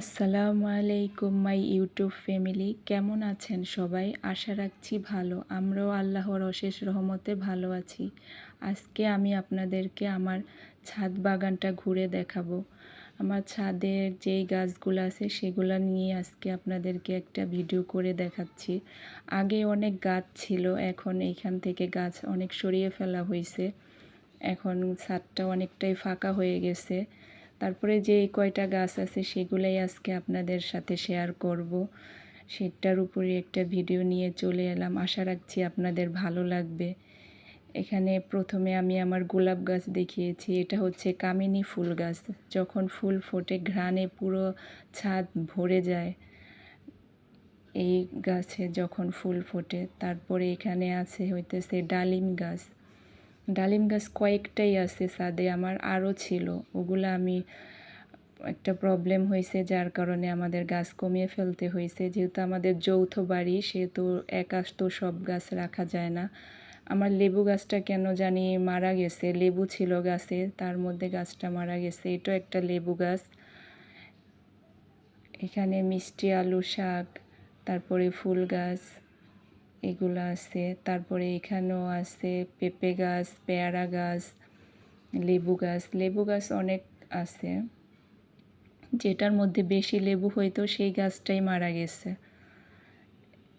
আসসালামু আলাইকুম, my YouTube family. কেমন আছেন সবাই? আশা রাখছি ভালো। আমরাও আল্লাহর অশেষ রহমতে ভালো আছি। আজকে আমি আপনাদেরকে আমার ছাদ বাগানটা ঘুরে দেখাবো। আমার ছাদের যেই গাছগুলো আছে সেগুলো নিয়ে আজকে আপনাদেরকে একটা ভিডিও করে দেখাচ্ছি। আগে অনেক গাছ ছিল, এখন এইখান থেকে গাছ অনেক সরিয়ে ফেলা হয়েছে এখন ছাদটা অনেকটাই ফাঁকা হয়ে গেছে। তারপরে যে কয়টা গাছ আছে সেগুলাই আজকে আপনাদের সাথে শেয়ার করব। সেটার উপরে একটা ভিডিও নিয়ে চলে এলাম। আশা রাখছি আপনাদের ভালো লাগবে। এখানে প্রথমে আমি আমার গোলাপ গাছ দেখিয়েছি। এটা হচ্ছে কামিনী ফুল গাছ। যখন ফুল ফোটে, ঘ্রাণে পুরো ছাদ ভরে যায়। এই গাছে যখন ফুল ফোটে, তারপরে এখানে আছে হইতেছে ডালিম গাছ। ডালিম গাছ কয়েকটাই আছে ছাদে, আমার আরও ছিল। ওগুলো আমি একটা প্রবলেম হয়েছে, যার কারণে আমাদের গাছ কমিয়ে ফেলতে হয়েছে। যেহেতু আমাদের যৌথ বাড়ি, সেহেতু একা তো সব গাছ রাখা যায় না। আমার লেবু গাছটা কেন জানি মারা গেছে, লেবু ছিল গাছে, তার মধ্যে গাছটা মারা গেছে। এটাও একটা লেবু গাছ। এখানে মিষ্টি আলু শাক, তারপরে ফুল গাছ। এগুলো আছে। তারপরে এখানেও আছে পেঁপে গাছ, পেয়ারা গাছ, লেবু গাছ। লেবু গাছ অনেক আছে। যেটার মধ্যে বেশি লেবু হইতো সেই গাছটাই মারা গেছে।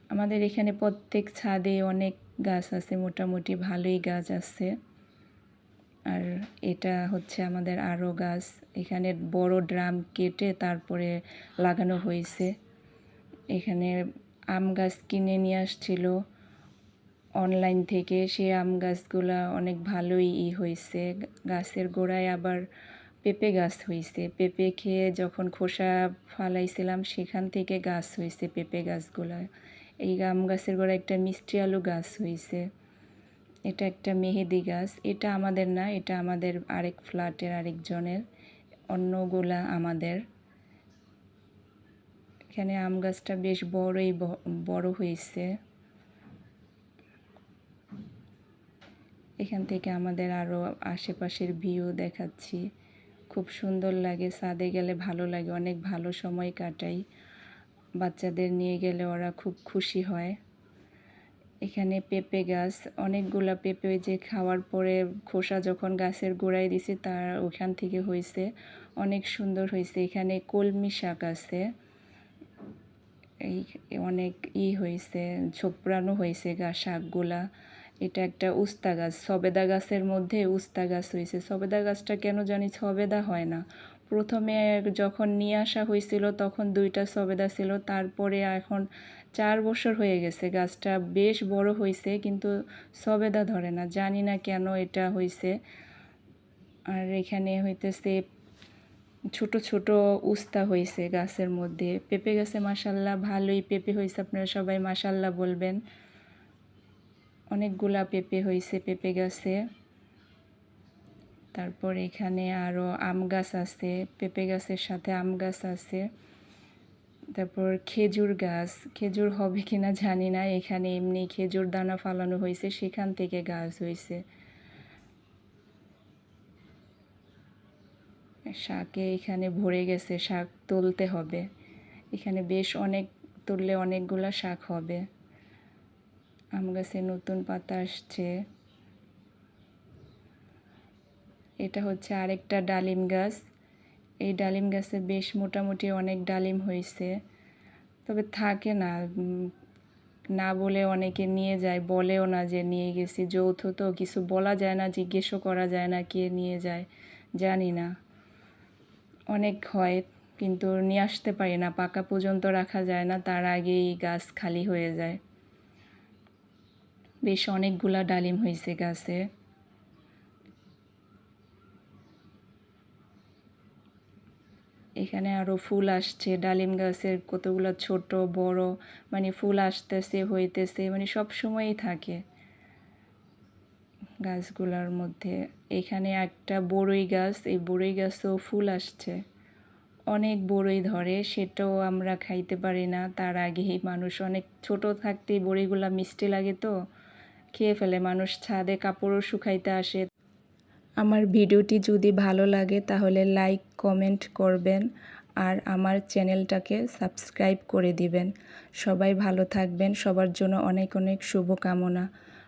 আমাদের এখানে প্রত্যেক ছাদে অনেক গাছ আছে, মোটামুটি ভালোই গাছ আছে। আর এটা হচ্ছে আমাদের আরও গাছ। এখানে বড় ড্রাম কেটে তারপরে লাগানো হয়েছে। এখানে আম গাছ কিনে নিয়ে আসছিল। অনলাইন থেকে সে আম গাছগুলা অনেক ভালোই ই হয়েছে গাছের গোড়ায় আবার পেঁপে গাছ হয়েছে পেঁপে খেয়ে যখন খোসা ফালাইছিলাম, সেখান থেকে গাছ হয়েছে পেঁপে গাছগুলা। এই আম গাছের গোড়ায় একটা মিষ্টি আলু গাছ হয়েছে এটা একটা মেহেদি গাছ। এটা আমাদের না, এটা আমাদের আরেক ফ্ল্যাটের আরেকজনের। অন্যগুলা আমাদের। এখানে আম গাছটা বেশ বড়ই বড় হয়েছে। এখান থেকে আমাদের আরও আশেপাশের ভিউ দেখাচ্ছি। খুব সুন্দর লাগে, ছাদে গেলে ভালো লাগে, অনেক ভালো সময় কাটাই। বাচ্চাদের নিয়ে গেলে ওরা খুব খুশি হয়। এখানে পেঁপে গাছ, অনেকগুলা পেঁপে যে খাওয়ার পরে খোসা যখন গাছের গোড়ায় দিছে তার ওখান থেকে হয়েছে। অনেক সুন্দর হয়েছে। এখানে কলমি শাক আছে। এই অনেক ই হয়েছে, ছোপড়ানো হয়েছে গা, শাকগুলা। এটা একটা উস্তা গাছ, সবেদা গাছের মধ্যে উস্তা গাছ হয়েছে। সবেদা গাছটা কেন জানি সবেদা হয় না। প্রথমে যখন নিয়ে আসা হয়েছিল তখন দুইটা সবেদা ছিল, তারপরে এখন চার বছর হয়ে গেছে গাছটা বেশ বড় হয়েছে, কিন্তু সবেদা ধরে না। জানি না কেন এটা হয়েছে। আর এখানে হইতেছে ছোট ছোট উস্তা হয়েছে গাছের মধ্যে। পেঁপে গাছে মাসাল্লাহ ভালোই পেঁপে হয়েছে আপনারা সবাই মাসাল্লাহ বলবেন। অনেকগুলা পেঁপে হয়েছে পেঁপে গাছে। তারপর এখানে আরও আম গাছ আছে, পেঁপে গাছের সাথে আম গাছ আছে। তারপর খেজুর গাছ, খেজুর হবে কিনা জানি না, এখানে এমনি খেজুর দানা ফালানো হয়েছে সেখান থেকে গাছ হয়েছে শাকে এখানে ভরে গেছে, শাক তুলতে হবে। এখানে বেশ অনেক, তুললে অনেকগুলো শাক হবে। আম গাছে নতুন পাতা আসছে। এটা হচ্ছে আরেকটা ডালিম গাছ। এই ডালিম গাছে বেশ মোটামুটি অনেক ডালিম হয়েছে। তবে থাকে না না বলে অনেকে নিয়ে যায়, বলেও না যে নিয়ে গেছি। যৌথ তো কিছু বলা যায় না, জিজ্ঞেসও করা যায় না কে নিয়ে যায়, জানি না। অনেক হয়, কিন্তু নিয়ে আসতে পারি না। পাকা পর্যন্ত রাখা যায় না, তার আগেই গাছ খালি হয়ে যায়। বেশ অনেকগুলা ডালিম হয়েছে গাছে। এখানে আরও ফুল আসছে, ডালিম গাছের কতগুলো ছোট, বড় মানে ফুল আসতেছে, হইতেছে মানে সব সময়ই থাকে। গাছগুলোর মধ্যে। এখানে একটা বড়ই গাছ, এই বড়ই গাছেও ফুল আসছে। অনেক বড়ই ধরে, সেটাও আমরা খাইতে পারি না। তার আগেই মানুষ অনেক ছোট থাকতেই বড়িগুলা মিষ্টি লাগে তো। খেয়ে ফেলে, মানুষ ছাদে কাপড়ও শুকাইতে আসে। আমার ভিডিওটি যদি ভালো লাগে তাহলে লাইক, কমেন্ট করবেন আর আমার চ্যানেলটাকে সাবস্ক্রাইব করে দিবেন। সবাই ভালো থাকবেন, সবার জন্য অনেক অনেক শুভকামনা।